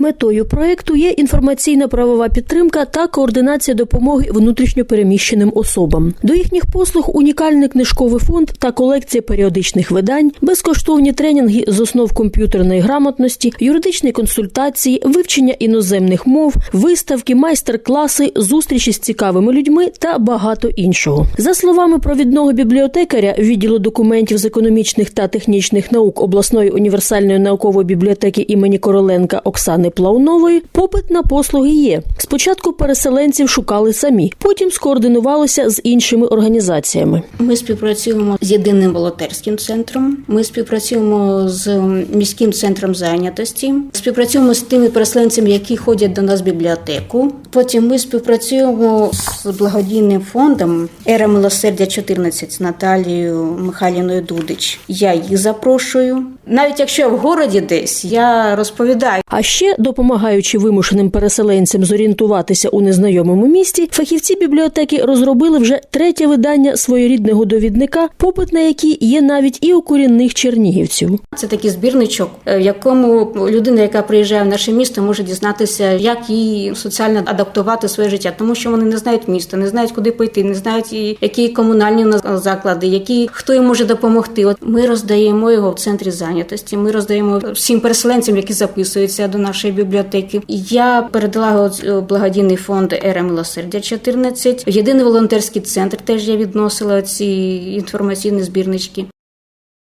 Метою проекту є інформаційна правова підтримка та координація допомоги внутрішньопереміщеним особам. До їхніх послуг унікальний книжковий фонд та колекція періодичних видань, безкоштовні тренінги з основ комп'ютерної грамотності, юридичні консультації, вивчення іноземних мов, виставки, майстер-класи, зустрічі з цікавими людьми та багато іншого. За словами провідного бібліотекаря відділу документів з економічних та технічних наук обласної універсальної наукової бібліотеки імені Короленка Оксани Плаунової, попит на послуги є. Спочатку переселенців шукали самі, потім скоординувалися з іншими організаціями. Ми співпрацюємо з єдиним волонтерським центром. Ми співпрацюємо з міським центром зайнятості. Співпрацюємо з тими переселенцями, які ходять до нас в бібліотеку. Потім ми співпрацюємо з благодійним фондом Ера милосердя 14 з Наталією Михайліною Дудич. Я їх запрошую. Навіть якщо я в городі десь, я розповідаю. А ще, допомагаючи вимушеним переселенцям зорієнтуватися у незнайомому місті, фахівці бібліотеки розробили вже третє видання своєрідного довідника, попит на який є навіть і у корінних чернігівців. Це такий збірничок, е, в якому людина, яка приїжджає в наше місто, може дізнатися, як їй соціально адаптувати своє життя, тому що вони не знають міста, не знають, куди пойти, не знають, і які комунальні у заклади, які хто їм може допомогти. От ми роздаємо його в центрі зайнятості. Ми роздаємо всім переселенцям, які записуються до нашої бібліотеки. Я передала благодійний фонд Ера милосердя 14. Єдиний волонтерський центр теж я відносила ці інформаційні збірнички.